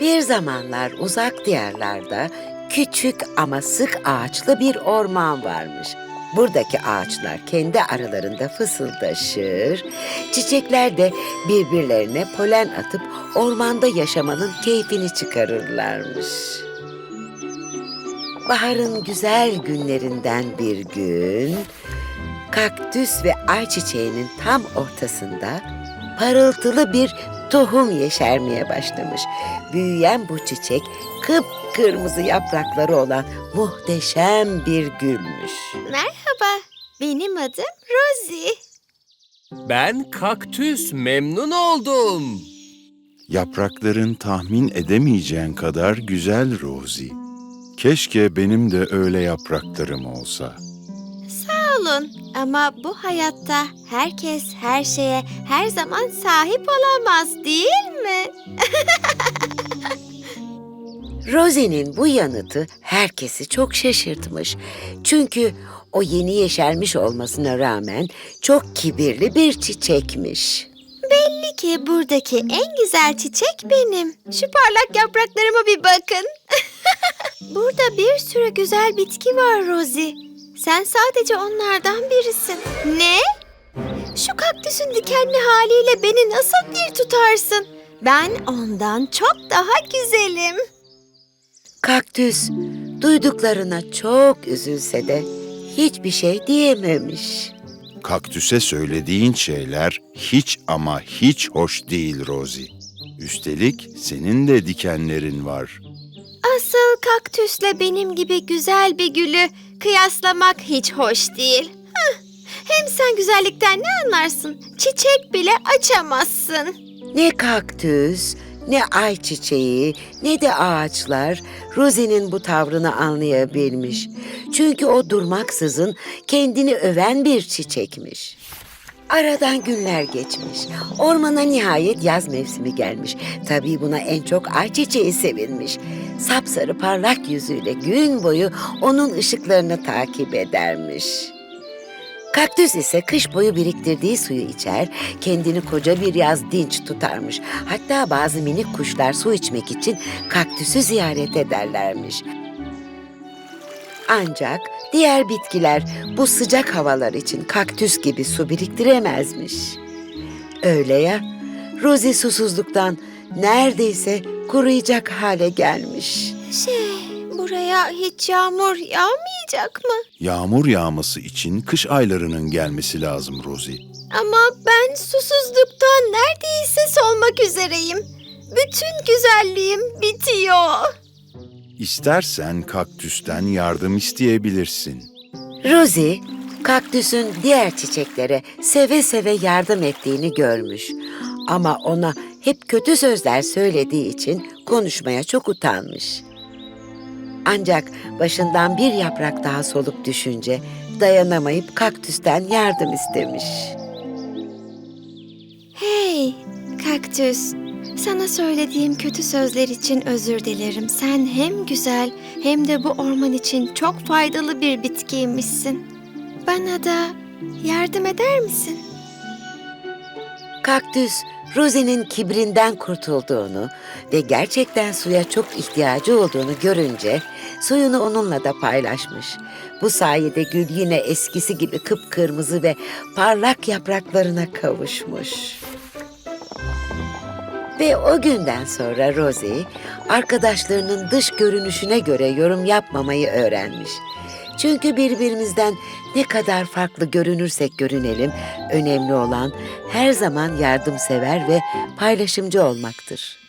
Bir zamanlar uzak diyarlarda küçük ama sık ağaçlı bir orman varmış. Buradaki ağaçlar kendi aralarında fısıldaşır, çiçekler de birbirlerine polen atıp ormanda yaşamanın keyfini çıkarırlarmış. Baharın güzel günlerinden bir gün, kaktüs ve ayçiçeğinin tam ortasında parıltılı bir tohum yeşermeye başlamış. Büyüyen bu çiçek kıpkırmızı yaprakları olan muhteşem bir gülmüş. Merhaba, benim adım Rosie. Ben kaktüs memnun oldum. Yaprakların tahmin edemeyeceğin kadar güzel Rosie. Keşke benim de öyle yapraklarım olsa. Sağ olun ama bu hayatta herkes her şeye her zaman sahip olamaz değil mi? Rosie'nin bu yanıtı herkesi çok şaşırtmış. Çünkü o yeni yeşermiş olmasına rağmen çok kibirli bir çiçekmiş. Belli ki buradaki en güzel çiçek benim. Şu parlak yapraklarıma bir bakın. Burada bir sürü güzel bitki var Rosie. Sen sadece onlardan birisin. Ne? Şu kaktüsün dikenli haliyle beni nasıl bir tutarsın? Ben ondan çok daha güzelim. Kaktüs duyduklarına çok üzülse de hiçbir şey diyememiş. Kaktüse söylediğin şeyler hiç ama hiç hoş değil Rosie. Üstelik senin de dikenlerin var. Asıl kaktüsle benim gibi güzel bir gülü kıyaslamak hiç hoş değil. Hah, Hem sen güzellikten ne anlarsın? Çiçek bile açamazsın. Ne kaktüs, ne ayçiçeği, ne de ağaçlar Rosie'nin bu tavrını anlayabilmiş. Çünkü o durmaksızın kendini öven bir çiçekmiş. Aradan günler geçmiş. Ormana nihayet yaz mevsimi gelmiş. Tabii buna en çok ayçiçeği sevinmiş. Sapsarı parlak yüzüyle gün boyu onun ışıklarını takip edermiş. Kaktüs ise kış boyu biriktirdiği suyu içer, kendini koca bir yaz dinç tutarmış. Hatta bazı minik kuşlar su içmek için kaktüsü ziyaret ederlermiş. Ancak diğer bitkiler bu sıcak havalar için kaktüs gibi su biriktiremezmiş. Öyle ya, Rosie susuzluktan neredeyse kuruyacak hale gelmiş. Şey, buraya hiç yağmur yağmayacak mı? Yağmur yağması için kış aylarının gelmesi lazım Rosie. Ama ben susuzluktan neredeyse solmak üzereyim. Bütün güzelliğim bitiyor. İstersen kaktüsten yardım isteyebilirsin. Rosie, kaktüsün diğer çiçeklere seve seve yardım ettiğini görmüş. Ama ona hep kötü sözler söylediği için konuşmaya çok utanmış. Ancak başından bir yaprak daha solup düşünce dayanamayıp kaktüsten yardım istemiş. Hey, kaktüs. Sana söylediğim kötü sözler için özür dilerim. Sen hem güzel hem de bu orman için çok faydalı bir bitkiymişsin. Bana da yardım eder misin? Kaktüs, Rosie'nin kibrinden kurtulduğunu ve gerçekten suya çok ihtiyacı olduğunu görünce suyunu onunla da paylaşmış. Bu sayede gül yine eskisi gibi kıpkırmızı ve parlak yapraklarına kavuşmuş. Ve o günden sonra Rosie, arkadaşlarının dış görünüşüne göre yorum yapmamayı öğrenmiş. Çünkü birbirimizden ne kadar farklı görünürsek görünelim, önemli olan her zaman yardımsever ve paylaşımcı olmaktır.